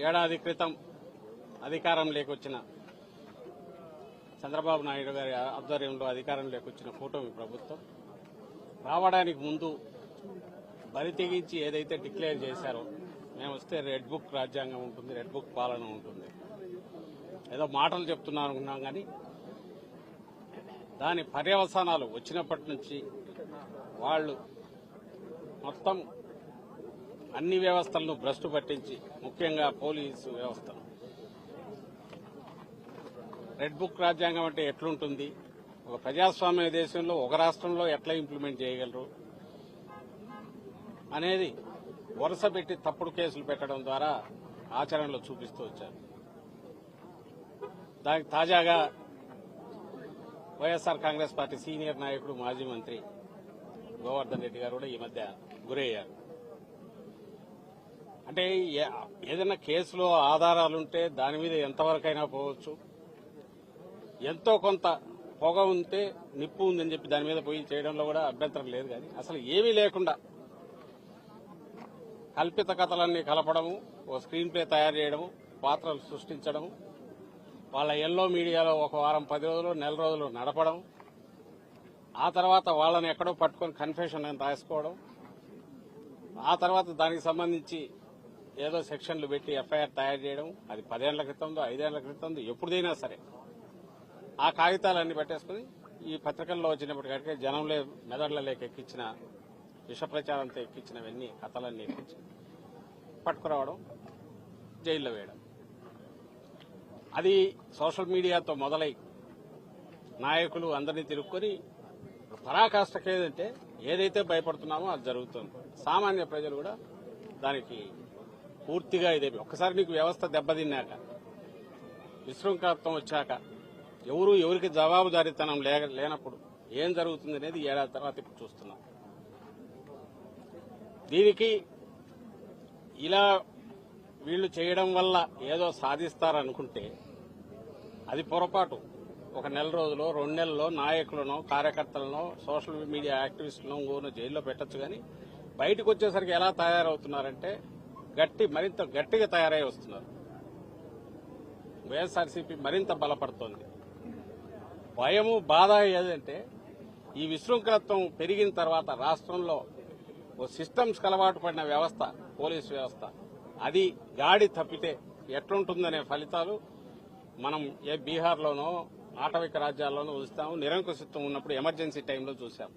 ఏడాది క్రితం అధికారం లేకొచ్చిన చంద్రబాబు నాయుడు గారి ఆధ్వర్యంలో అధికారం లేకొచ్చిన కూటమి ప్రభుత్వం రావడానికి ముందు బరి తెగించి ఏదైతే డిక్లేర్ చేశారో మేము వస్తే రెడ్ బుక్ రాజ్యాంగం ఉంటుంది రెడ్ బుక్ పాలన ఉంటుంది. ఏదో మాటలు చెప్తున్నారు అనుకున్నాం కానీ దాని పర్యవసానాలు వచ్చినప్పటి నుంచి వాళ్ళు మొత్తం అన్ని వ్యవస్థలను భ్రష్టు పట్టించి ముఖ్యంగా పోలీసు వ్యవస్థ. రెడ్ బుక్ రాజ్యాంగం అంటే ఎట్లుంటుంది? ఒక ప్రజాస్వామ్య దేశంలో ఒక రాష్ట్రంలో ఎట్లా ఇంప్లిమెంట్ చేయగలరు? అనేది వరుస పెట్టి తప్పుడు కేసులు పెట్టడం ద్వారా ఆచరణలో చూపిస్తూ వచ్చారు. దానికి తాజాగా వైఎస్ఆర్ కాంగ్రెస్ పార్టీ సీనియర్ నాయకుడు మాజీ మంత్రి గోవర్ధన్ రెడ్డి గారు కూడా ఈ మధ్య గురయ్యారు. అంటే ఏదైనా కేసులో ఆధారాలుంటే దాని మీద ఎంతవరకైనా పోవచ్చు. ఎంతో కొంత పొగ ఉంటే నిప్పు ఉందని చెప్పి దాని మీద పోయి చేయడంలో కూడా అభ్యంతరం లేదు కానీ అసలు ఏమీ లేకుండా కల్పిత కథలన్నీ కలపడము ఓ స్క్రీన్ ప్లే తయారు చేయడము పాత్రలు సృష్టించడము వాళ్ళ ఎల్లో మీడియాలో ఒక వారం పది రోజులు నెల రోజులు నడపడం ఆ తర్వాత వాళ్ళని ఎక్కడో పట్టుకొని కన్ఫెషన్ అని రాసుకోవడం ఆ తర్వాత దానికి సంబంధించి ఏదో సెక్షన్లు పెట్టి ఎఫ్ఐఆర్ తయారు చేయడం అది పదేళ్ళ క్రితందో ఐదేళ్ళ క్రితందో ఎప్పుడైనా సరే ఆ కాగితాలన్నీ పెట్టేసుకుని ఈ పత్రికల్లో వచ్చినప్పటికంటే జనంలో మెదడులలోకి ఎక్కించిన విష ప్రచారంతో ఎక్కించినవన్నీ కథలన్నీ ఎక్కించి పట్టుకురావడం జైల్లో వేయడం. అది సోషల్ మీడియాతో మొదలై నాయకులు అందరినీ తిరుక్కొని పరాకాష్ఠకి ఏదంటే ఏదైతే భయపడుతున్నామో అది జరుగుతుంది. సామాన్య ప్రజలు కూడా దానికి పూర్తిగా ఇదే. ఒక్కసారి నీకు వ్యవస్థ దెబ్బతిన్నాక విశృంఖలత్వం వచ్చాక ఎవరు ఎవరికి జవాబుదారీతనం లేక లేనప్పుడు ఏం జరుగుతుంది అనేది ఏడాది తర్వాత ఇప్పుడు చూస్తున్నాం. దీనికి ఇలా వీళ్ళు చేయడం వల్ల ఏదో సాధిస్తారనుకుంటే అది పొరపాటు. ఒక నెల రోజులో రెండు నెలల్లో నాయకులను కార్యకర్తలను సోషల్ మీడియా యాక్టివిస్టులను ఊరిని జైల్లో పెట్టొచ్చు కానీ బయటకు వచ్చేసరికి ఎలా తయారవుతున్నారంటే గట్టి మరింత గట్టిగా తయారై వస్తున్నారు. వైఎస్ఆర్సీపీ మరింత బలపడుతోంది. భయము బాధ ఏదంటే ఈ విశృంఖలత్వం పెరిగిన తర్వాత రాష్ట్రంలో ఓ సిస్టమ్స్ అలవాటు పడిన వ్యవస్థ పోలీస్ వ్యవస్థ. అది గాడి తప్పితే ఎట్లుంటుందనే ఫలితాలు మనం ఏ బీహార్లోనో ఆటవిక రాజ్యాల్లోనూ చూస్తాము నిరంకుశత్వం ఉన్నప్పుడు ఎమర్జెన్సీ టైంలో చూసాం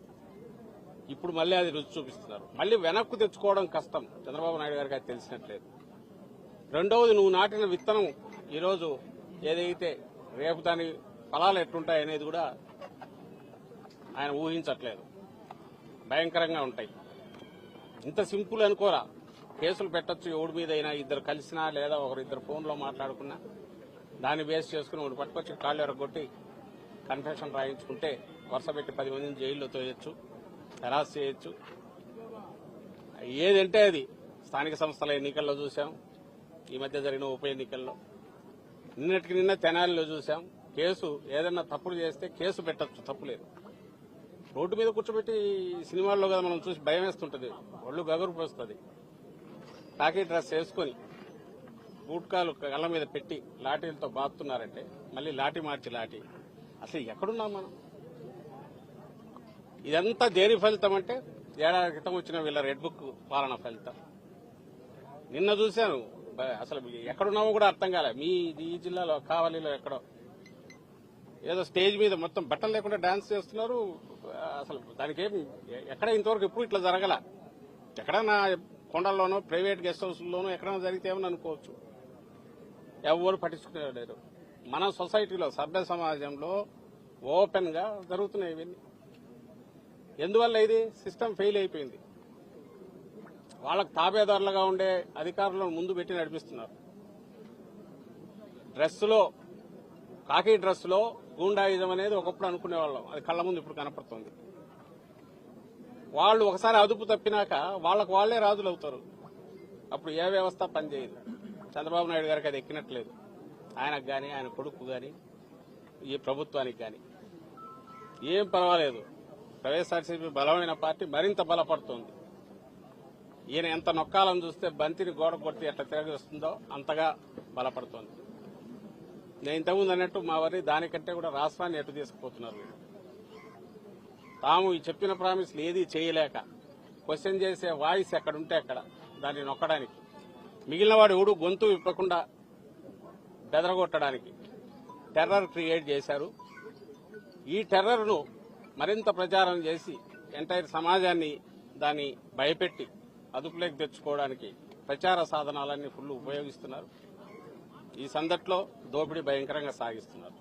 ఇప్పుడు మళ్ళీ అది రుచి చూపిస్తున్నారు. మళ్ళీ వెనక్కు తెచ్చుకోవడం కష్టం. చంద్రబాబు నాయుడు గారికి అది తెలిసినట్లేదు. రెండవది నువ్వు నాటిన విత్తనం ఈరోజు ఏదైతే రేపు దాని ఫలాలు ఎట్లుంటాయి అనేది కూడా ఆయన ఊహించట్లేదు. భయంకరంగా ఉంటాయి. ఇంత సింపుల్ అనుకోరా. కేసులు పెట్టొచ్చు ఎవడి మీద అయినా ఇద్దరు కలిసినా లేదా ఒకరిద్దరు ఫోన్లో మాట్లాడుకున్నా. దాన్ని బేస్ చేసుకుని ఒకటి పట్టుకొచ్చి కాళ్ళు ఎరగొట్టి కన్ఫెషన్ రాయించుకుంటే వరుస పెట్టి పది మందిని జైల్లో తోయొచ్చు హెరాస్ చేయొచ్చు. ఏదంటే అది. స్థానిక సంస్థల ఎన్నికల్లో చూసాం ఈ మధ్య జరిగిన ఉప ఎన్నికల్లో. నిన్నటికి నిన్న తెనాలిలో చూసాం కేసు ఏదైనా తప్పులు చేస్తే కేసు పెట్టచ్చు తప్పులేదు రోడ్డు మీద కూర్చోబెట్టి సినిమాల్లో కదా మనం చూసి భయం వేస్తుంటుంది. ఒళ్ళు గగురు పోస్తుంది. కాకి డ్రెస్ వేసుకొని బూట్కాలు కళ్ళ మీద పెట్టి లాఠీలతో బాతున్నారంటే మళ్ళీ లాఠీ మార్చి లాఠీ. అసలు ఎక్కడున్నాం మనం? ఇదంతా దేని ఫలితం అంటే ఏడాది క్రితం వచ్చిన వీళ్ళ రెడ్ బుక్ పాలన ఫలితం. నిన్న చూశాను. అసలు ఎక్కడున్నామో కూడా అర్థం కాలే. మీ ఈ జిల్లాలో కావలిలో ఎక్కడో. ఏదో స్టేజ్ మీద మొత్తం బట్టలు లేకుండా డాన్స్ చేస్తున్నారు. అసలు దానికి ఏం ఎక్కడ ఇంతవరకు ఎప్పుడు ఇట్లా జరగల? ఎక్కడన్నా కొండల్లోనో ప్రైవేట్ గెస్ట్ హౌస్లోనో ఎక్కడైనా జరిగితే ఏమని అనుకోవచ్చు. ఎవరు పట్టించుకునేవారు మన సొసైటీలో సభ్య సమాజంలో ఓపెన్గా జరుగుతున్నాయి ఇవన్నీ. ఎందువల్ల ఇది? సిస్టమ్ ఫెయిల్ అయిపోయింది. వాళ్ళకు తాబేదారులుగా ఉండే అధికారులను ముందు పెట్టి నడిపిస్తున్నారు. డ్రెస్సులో కాకి డ్రెస్సులో గూండాయుధం అనేది ఒకప్పుడు అనుకునేవాళ్ళం. అది కళ్ళ ముందు ఇప్పుడు కనపడుతుంది. వాళ్ళు ఒకసారి అదుపు తప్పినాక వాళ్ళకు వాళ్ళే రాజులు అవుతారు అప్పుడు ఏ వ్యవస్థ పనిచేయదు. చంద్రబాబు నాయుడు గారికి అది ఎక్కినట్లేదు. ఆయనకు కానీ ఆయన కొడుకు కానీ ఈ ప్రభుత్వానికి కానీ ఏం పర్వాలేదు. వైఎస్ఆర్సీపీ బలమైన పార్టీ మరింత బలపడుతోంది. ఈయన ఎంత నొక్కాలని చూస్తే బంతిని గోడ కొట్టి ఎట్లా తిరగేస్తుందో అంతగా బలపడుతోంది. నేను ఇంతకుముందు అన్నట్టు మా వారి దానికంటే కూడా రాష్ట్రాన్ని ఎటు తీసుకుపోతున్నారు తాము ఈ చెప్పిన ప్రామిస్లు ఏది చేయలేక క్వశ్చన్ చేసే వాయిస్ ఎక్కడుంటే అక్కడ దాన్ని నొక్కడానికి. మిగిలిన వాడు ఎవడు గొంతు విప్పకుండా బెదరగొట్టడానికి టెర్రర్ క్రియేట్ చేశారు. ఈ టెర్రర్ను మరింత ప్రచారం చేసి ఎంటైర్ సమాజాన్ని దాన్ని భయపెట్టి అదుపులోకి తెచ్చుకోవడానికి ప్రచార సాధనాలన్నీ ఫుల్ ఉపయోగిస్తున్నారు. ఈ సందట్లో దోపిడీ భయంకరంగా సాగిస్తున్నారు.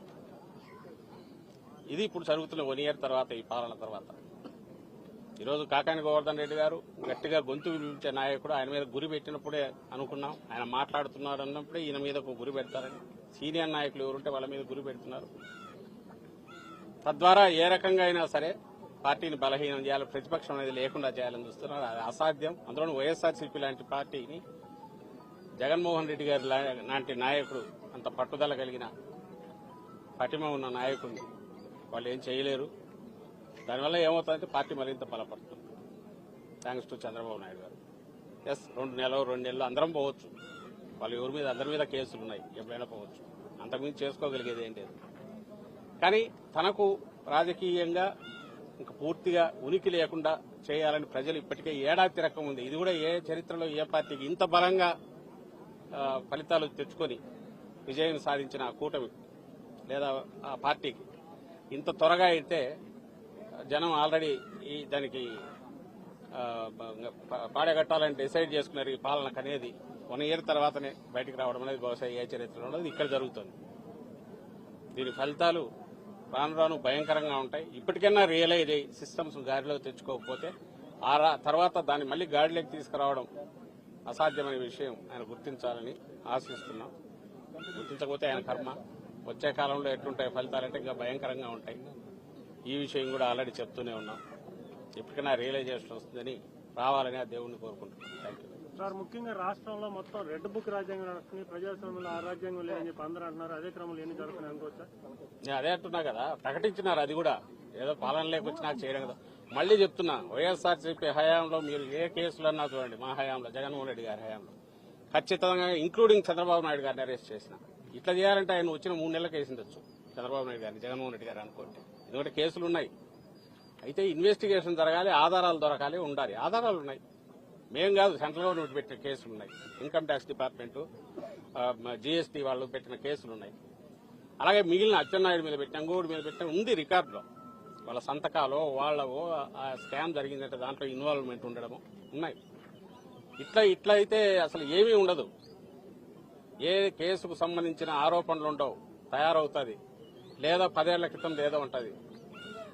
ఇది ఇప్పుడు జరుగుతున్న వన్ ఇయర్ తర్వాత ఈ పాలన తర్వాత. ఈరోజు కాకాని గోవర్ధన్ రెడ్డి గారు గట్టిగా గొంతు వినిపించే నాయకుడు. ఆయన మీద గురి పెట్టినప్పుడే అనుకున్నాం. ఆయన మాట్లాడుతున్నారు అన్నప్పుడే ఈయన మీద ఒక గురి పెడతారని. సీనియర్ నాయకులు ఎవరుంటే వాళ్ళ మీద గురి పెడుతున్నారు. తద్వారా ఏ రకంగా అయినా సరే పార్టీని బలహీనం చేయాలి ప్రతిపక్షం అనేది లేకుండా చేయాలని చూస్తున్నారు. అది అసాధ్యం. అందులో వైఎస్ఆర్సీపీ లాంటి పార్టీని జగన్మోహన్ రెడ్డి గారి లా- లాంటి నాయకుడు అంత పట్టుదల కలిగిన పటిమ ఉన్న నాయకుడిని వాళ్ళు ఏం చేయలేరు. దానివల్ల ఏమవుతుందంటే పార్టీ మరింత బలపడుతుంది. థ్యాంక్స్ టు చంద్రబాబు నాయుడు గారు. ఎస్ రెండు నెలలు రెండు నెలలు అందరం పోవచ్చు. వాళ్ళు ఎవరి మీద అందరి మీద కేసులు ఉన్నాయి. ఎప్పుడైనా పోవచ్చు. అంతకుమించి చేసుకోగలిగేది ఏంటి కానీ తనకు రాజకీయంగా ఇంకా పూర్తిగా ఉనికి లేకుండా చేయాలని ప్రజలు ఇప్పటికే ఏడాది తిరక్కం ఉంది. ఇది కూడా ఏ చరిత్రలో ఏ పార్టీకి ఇంత బలంగా ఫలితాలు తెచ్చుకొని విజయం సాధించిన ఆ కూటమి లేదా ఆ పార్టీకి ఇంత త్వరగా అయితే జనం ఆల్రెడీ ఈ దానికి పాడగట్టాలని డిసైడ్ చేసుకున్నారు ఈ పాలనకు అనేది వన్ ఇయర్ తర్వాతనే బయటకు రావడం అనేది బహుశా ఏ చరిత్రలో ఉండదు. ఇక్కడ జరుగుతుంది. దీని ఫలితాలు రాను రాను భయంకరంగా ఉంటాయి. ఇప్పటికైనా రియలైజ్ అయ్యి సిస్టమ్స్ గాడిలో తెచ్చుకోకపోతే ఆ రా- తర్వాత దాన్ని మళ్ళీ గాడిలోకి తీసుకురావడం అసాధ్యమైన విషయం ఆయన గుర్తించాలని ఆశిస్తున్నాం. గుర్తించకపోతే ఆయన కర్మ. వచ్చే కాలంలో ఎట్లుంటాయి ఫలితాలంటే ఇంకా భయంకరంగా ఉంటాయి. ఈ విషయం కూడా ఆల్రెడీ చెప్తూనే ఉన్నాం. ఎప్పటికైనా రియలైజేషన్ వస్తుందని రావాలని ఆ దేవుణ్ణి కోరుకుంటున్నాం. థ్యాంక్ యూ సార్ ముఖ్యంగా రాష్ట్రంలో మొత్తం రెడ్ బుక్ రాజ్యాంగం నడుస్తుంది ప్రజాస్వామ్యంలో ఆ రాజ్యాంగం లేదని చెప్పి అందరూ అంటున్నారు. అదే క్రమంలో ఎన్ని జరుగుతున్నాయి అనుకోవచ్చా? నేను అదే అంటున్నా కదా ప్రకటించినారు అది కూడా. ఏదో పాలన లేకొచ్చి నాకు చేయడం కదా. మళ్ళీ చెప్తున్నా వైఎస్ఆర్సీపీ హయాంలో మీరు ఏ కేసులు అన్నా చూడండి మా హయాంలో జగన్మోహన్ రెడ్డి గారి హయాంలో. ఖచ్చితంగా ఇంక్లూడింగ్ చంద్రబాబు నాయుడు గారిని అరెస్ట్ చేసిన. ఇట్లా చేయాలంటే ఆయన వచ్చిన మూడు నెలలకు వేసిండొచ్చు చంద్రబాబు నాయుడు గారిని జగన్మోహన్ రెడ్డి గారు అనుకోండి. ఎందుకంటే కేసులు ఉన్నాయి అయితే ఇన్వెస్టిగేషన్ జరగాలి ఆధారాలు దొరకాలి ఉండాలి. ఆధారాలు ఉన్నాయి మేం కాదు సెంట్రల్ గవర్నమెంట్ పెట్టిన కేసులు ఉన్నాయి ఇన్కమ్ ట్యాక్స్ డిపార్ట్మెంట్ జీఎస్టీ వాళ్ళు పెట్టిన కేసులు ఉన్నాయి అలాగే మిగిలిన అచ్చెన్నాయుడు మీద పెట్టిన అంగోడి మీద పెట్టిన ఉంది రికార్డులో. వాళ్ళ సంతకాలు వాళ్ళవో ఆ స్కామ్ జరిగిందంటే దాంట్లో ఇన్వాల్వ్మెంట్ ఉండడము ఉన్నాయి. ఇట్లా ఇట్లా అయితే అసలు ఏమీ ఉండదు. ఏ కేసుకు సంబంధించిన ఆరోపణలు ఉండవు. తయారవుతుంది. లేదా పదేళ్ళ క్రితం ఏదో ఉంటుంది.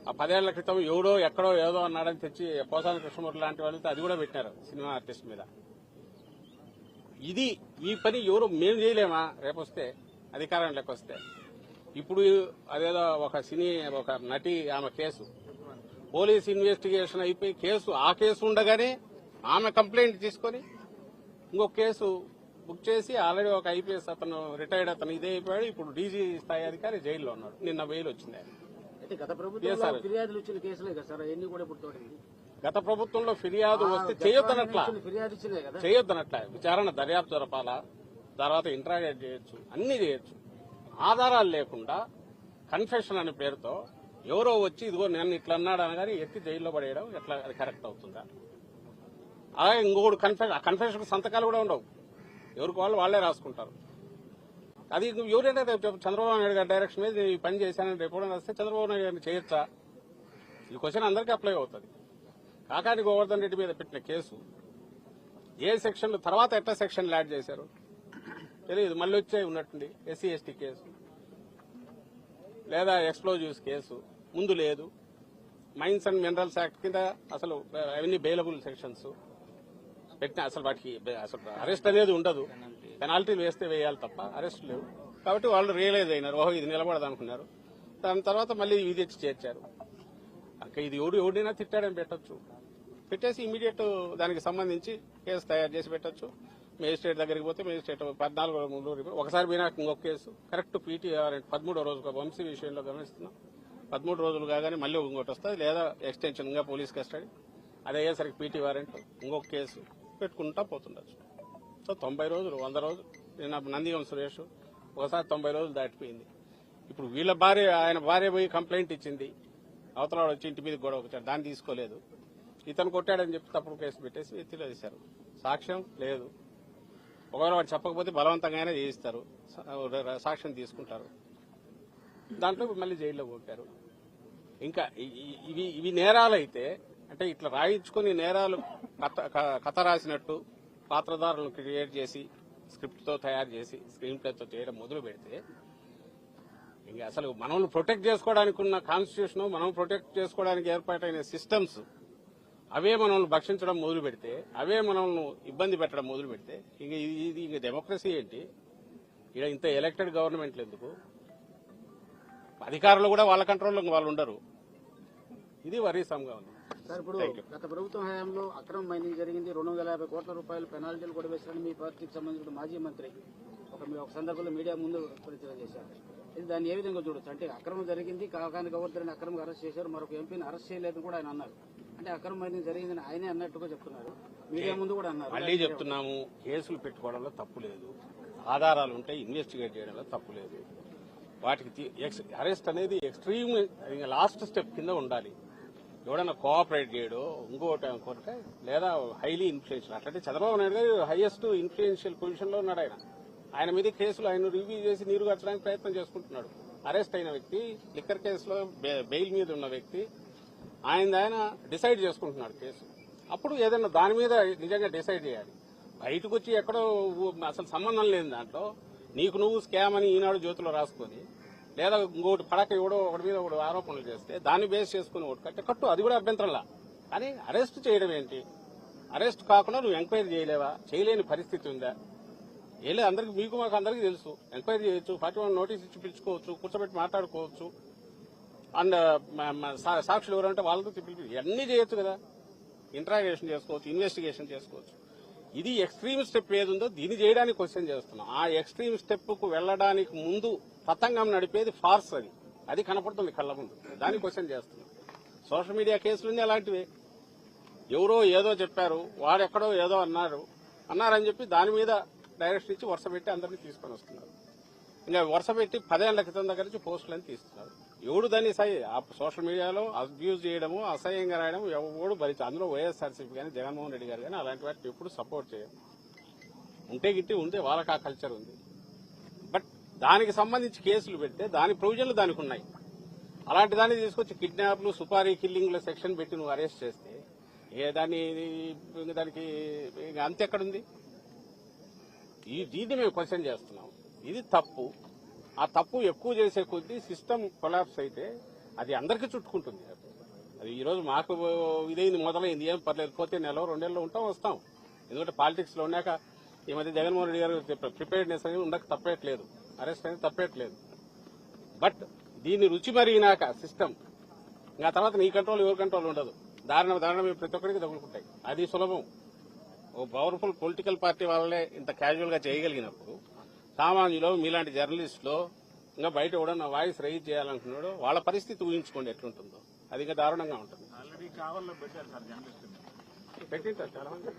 ఆ పదేళ్ళ క్రితం ఎవడో ఎక్కడో ఏదో అన్నాడని తెచ్చి పోసాని కృష్ణమూర్తి లాంటి వాళ్ళతో అది కూడా పెట్టినారు సినిమా ఆర్టిస్ట్ మీద. ఇది ఈ పని ఎవరు మేము చేయలేమా? రేపొస్తే అధికారం వస్తే. ఇప్పుడు అదేదో ఒక సినీ ఒక నటి ఆమె కేసు. పోలీస్ ఇన్వెస్టిగేషన్ అయిపోయి కేసు ఆ కేసు ఉండగానే ఆమె కంప్లైంట్ తీసుకొని ఇంకో కేసు బుక్ చేసి ఆల్రెడీ ఒక ఐపీఎస్ అతను రిటైర్డ్ అతను ఇదే అయిపోయాడు. ఇప్పుడు డీజీ స్థాయి అధికారి జైల్లో ఉన్నాడు. నిన్న బెయిల్ వచ్చింది ఆయన. గత ప్రభుత్వంలో sir. ఫిర్యాదులు ఇచ్చిన కేసులే కదా సార్. అవన్నీ కూడా ఇప్పుడు తోడింది గత ప్రభుత్వంలో ఫిర్యాదు వస్తే చేయొద్దనట్లా. చేయొద్దనట్ల. విచారణ దర్యాప్తు జరపాలా? తర్వాత ఇంట్రాగేట్ చేయొచ్చు. అన్ని చేయొచ్చు. ఆధారాలు లేకుండా కన్ఫెషన్ అనే పేరుతో ఎవరో వచ్చి ఇదిగో నేను ఇట్లా అన్నాడు అనగానే ఎత్తి జైల్లో పడేయడం ఎట్లా అది కరెక్ట్ అవుతుందా? అలాగే ఇంకొకటి కన్ఫెషన్ ఆ కన్ఫెషన్ సంతకాలు కూడా ఉండవు. ఎవరికి వాళ్ళు వాళ్ళే రాసుకుంటారు. అది ఎవరైనా చంద్రబాబు నాయుడు గారి డైరెక్షన్ మీద నేను ఈ పని చేశానని రిపోర్ట్ రాస్తే చంద్రబాబు నాయుడు గారిని చేయొచ్చా? ఈ క్వశ్చన్ అందరికీ అప్లై అవుతుంది. కాకాని గోవర్ధన్ రెడ్డి మీద పెట్టిన కేసు ఏ సెక్షన్లు తర్వాత ఎట్లా సెక్షన్లు యాడ్ చేశారు? తెలియదు మళ్ళీ వచ్చే ఉన్నట్టుండి ఎస్సీ ఎస్టీ కేసు. లేదా ఎక్స్ప్లోజివ్స్ కేసు ముందు లేదు. మైన్స్ అండ్ మినరల్స్ యాక్ట్ కింద అసలు అవన్నీ బెయిలబుల్ సెక్షన్స్ పెట్టిన అసలు వాటికి అసలు అరెస్ట్ అనేది ఉండదు. పెనాల్టీలు వేస్తే వేయాలి తప్ప అరెస్ట్ లేవు. కాబట్టి వాళ్ళు రియలైజ్ అయినారు. ఓహో ఇది నిలబడదనుకున్నారు దాని తర్వాత మళ్ళీ ఇది తెచ్చి చేర్చారు. అక్క ఇది ఎవడు ఎవడైనా తిట్టాడని పెట్టొచ్చు. పెట్టేసి ఇమీడియట్ దానికి సంబంధించి కేసు తయారు చేసి పెట్టొచ్చు. మేజిస్ట్రేట్ దగ్గరికి పోతే మేజిస్ట్రేట్ పద్నాలుగు మూడు ఒకసారి పోయినా ఇంకొక కేసు. కరెక్ట్ పీటీ పదమూడో రోజు వంశీ విషయంలో గమనిస్తున్నాం. పదమూడు రోజులు కాగానే మళ్ళీ ఇంకోటి వస్తుంది. లేదా ఎక్స్టెన్షన్గా పోలీస్ కస్టడీ అది అయ్యేసరికి పీటీ వారెంట్ ఇంకొక కేసు. పెట్టుకుంటా పోతుండొచ్చు. సో తొంభై రోజులు వంద రోజులు. నేను నందిగం సురేష్ ఒకసారి తొంభై రోజులు దాటిపోయింది. ఇప్పుడు వీళ్ళ భార్య ఆయన భార్య పోయి కంప్లైంట్ ఇచ్చింది. అవతల వచ్చి ఇంటి మీద గొడవ వచ్చాడు దాన్ని తీసుకోలేదు. ఇతను కొట్టాడని చెప్పి తప్పుడు కేసు పెట్టేసి ఎత్తిలో తీశారు సాక్ష్యం లేదు. ఒకవేళ వాడు చెప్పకపోతే బలవంతంగానే చేయిస్తారు. సాక్ష్యం తీసుకుంటారు. దాంట్లో మళ్ళీ జైల్లో కొట్టారు ఇంకా ఇవి ఇవి నేరాలు అయితే అంటే ఇట్లా రాయించుకుని నేరాలు కథ కథ రాసినట్టు పాత్రధారులను క్రియేట్ చేసి స్క్రిప్ట్తో తయారు చేసి స్క్రీన్ ప్లేతో చేయడం మొదలు పెడితే ఇంకా అసలు మనల్ని ప్రొటెక్ట్ చేసుకోవడానికి ఉన్న కాన్స్టిట్యూషన్ మనం ప్రొటెక్ట్ చేసుకోవడానికి ఏర్పాటైన సిస్టమ్స్ అవే మనల్ని భక్షించడం మొదలు పెడితే అవే మనల్ని ఇబ్బంది పెట్టడం మొదలు పెడితే ఇంక ఇది ఇది ఇంక డెమోక్రసీ ఏంటి? ఇక్కడ ఇంత ఎలక్టెడ్ గవర్నమెంట్లు ఎందుకు? అధికారులు కూడా వాళ్ళ కంట్రోల్లో వాళ్ళు ఉండరు. ఇది వరీసంగా ఉంది సార్ ఇప్పుడు. గత ప్రభుత్వం హయాంలో అక్రమ మైనింగ్ జరిగింది. రెండు వందల యాభై కోట్ల రూపాయలు పెనాల్టీలు కూడా వేశారని మీ పార్టీకి సంబంధించిన మాజీ మంత్రి ఒక మీ ఒక సందర్భంలో మీడియా ముందు పరిచయం చేశారు. ఇది దాన్ని ఏ విధంగా చూడొచ్చు? అంటే అక్రమం జరిగింది కాకాని గవర్నర్ని అక్రమంగా అరెస్ట్ చేశారు మరొక ఎంపీని అరెస్ట్ చేయలేదని కూడా ఆయన అన్నారు. అంటే అక్రమ మైనింగ్ జరిగిందని ఆయనే అన్నట్టుగా చెప్తున్నారు. మీడియా ముందు కూడా అన్నారు. మళ్ళీ చెప్తున్నాము కేసులు పెట్టుకోవడంలో తప్పు లేదు. ఆధారాలు ఉంటే ఇన్వెస్టిగేట్ చేయడంలో తప్పు లేదు. వాటికి అరెస్ట్ అనేది ఎక్స్ట్రీమ్ లాస్ట్ స్టెప్ కింద ఉండాలి. ఎవడన్నా కోఆపరేట్ చేయడో ఇంకోటి అనుకుంటే లేదా హైలీ ఇన్ఫ్లుయెన్షియల్ అట్లంటే చంద్రబాబు నాయుడు గారు హైయెస్ట్ ఇన్ఫ్లుయెన్షియల్ పొజిషన్లో ఉన్నాడు ఆయన. ఆయన మీద కేసులు ఆయన రివ్యూ చేసి నీరు కట్టడానికి ప్రయత్నం చేసుకుంటున్నాడు. అరెస్ట్ అయిన వ్యక్తి లిక్కర్ కేసులో బెయిల్ మీద ఉన్న వ్యక్తి ఆయన ఆయన డిసైడ్ చేసుకుంటున్నాడు కేసు. అప్పుడు ఏదైనా దాని మీద నిజంగా డిసైడ్ చేయాలి. బయటకు వచ్చి ఎక్కడో అసలు సంబంధం లేని దాంట్లో నీకు నువ్వు స్కామ్ అని ఈనాడు జ్యోతిలో రాసుకొని లేదా ఇంకోటి పడక ఇవ్వడం ఒకటి మీద ఒకటి ఆరోపణలు చేస్తే దాన్ని బేస్ చేసుకుని ఒకటి కట్టే కట్టు. అది కూడా అభ్యంతరంలా. కానీ అరెస్ట్ చేయడం ఏంటి? అరెస్ట్ కాకుండా నువ్వు ఎంక్వైరీ చేయలేవా? చేయలేని పరిస్థితి ఉందా? ఏలే అందరికి మీకు మాకు అందరికీ తెలుసు. ఎంక్వైరీ చేయొచ్చు ఫార్టీ వన్ నోటీస్ ఇచ్చి పిలుచుకోవచ్చు కూర్చోబెట్టి మాట్లాడుకోవచ్చు. అండ్ సా- సాక్షులు ఎవరంటే వాళ్ళతో పిలిపి ఇవన్నీ చేయొచ్చు కదా. ఇంట్రాగేషన్ చేసుకోవచ్చు ఇన్వెస్టిగేషన్ చేసుకోవచ్చు. ఇది ఎక్స్ట్రీమ్ స్టెప్ ఏది ఉందో దీన్ని చేయడానికి క్వశ్చన్ చేస్తున్నాం. ఆ ఎక్స్ట్రీమ్ స్టెప్కు వెళ్ళడానికి ముందు పతంగం నడిపేది ఫార్స్ అది. అది కనపడుతుంది కళ్ళ ముందు. దాన్ని క్వశ్చన్ చేస్తున్నాం. సోషల్ మీడియా కేసులుంది అలాంటివే. ఎవరో ఏదో చెప్పారు వాడెక్కడో ఏదో అన్నారు. అన్నారని చెప్పి దాని మీద డైరెక్షన్ ఇచ్చి వరుస పెట్టి అందరినీ తీసుకొని వస్తున్నారు. ఇంకా వరుస పెట్టి పదేళ్ళ క్రితం దగ్గర నుంచి పోస్టులని తీస్తున్నారు. ఎవడు దాన్ని సై ఆ సోషల్ మీడియాలో అబ్యూజ్ చేయడము అసహ్యంగా రాయడం ఎవడు భరించు అందులో వైఎస్ఆర్సీపీ కానీ జగన్మోహన్ రెడ్డి గారు కానీ అలాంటి వాటిని ఎప్పుడు సపోర్ట్ చేయరు. ఉంటే గిట్టి ఉంటే వాళ్ళకి ఆ కల్చర్ ఉంది. దానికి సంబంధించి కేసులు పెడితే దాని ప్రొవిజన్లు దానికి ఉన్నాయి అలాంటి దాన్ని తీసుకొచ్చి కిడ్నాప్లు సుపారీ కిల్లింగ్ల సెక్షన్ పెట్టి నువ్వు అరెస్ట్ చేస్తే ఏ దాన్ని దానికి అంత ఎక్కడుంది? ఈ దీన్ని మేము క్వశ్చన్ చేస్తున్నాం. ఇది తప్పు. ఆ తప్పు ఎక్కువ చేసే కొద్దీ సిస్టమ్ కొలాప్స్ అయితే అది అందరికీ చుట్టుకుంటుంది. అది ఈరోజు మాకు ఇదైంది మొదలైంది. ఏం పర్లేదు పోతే నెల రెండేళ్ళు ఉంటాం వస్తాం. ఎందుకంటే పాలిటిక్స్లో ఉన్నాక ఈ మధ్య జగన్మోహన్ రెడ్డి గారు ప్రిపేర్డ్నెస్ అనేది ఉండక తప్పేట్లేదు. అరెస్ట్ అనేది తప్పేట్లేదు. బట్ దీన్ని రుచి మరిగినాక సిస్టమ్ ఇంకా తర్వాత నీ కంట్రోల్ ఎవరి కంట్రోల్ ఉండదు. దారుణ దారుణ ప్రతి ఒక్కరికి తగులుకుంటాయి. అది సులభం. ఓ పవర్ఫుల్ పొలిటికల్ పార్టీ వాళ్ళే ఇంత క్యాజువల్గా చేయగలిగినప్పుడు సామాన్యులు మీలాంటి జర్నలిస్టులు ఇంకా బయట కూడా నా వాయిస్ రైజ్ చేయాలనుకున్నాడు వాళ్ళ పరిస్థితి ఊహించుకోండి ఎట్లుంటుందో. అది ఇంకా దారుణంగా ఉంటుంది. పెట్టింటారు చాలా మంది.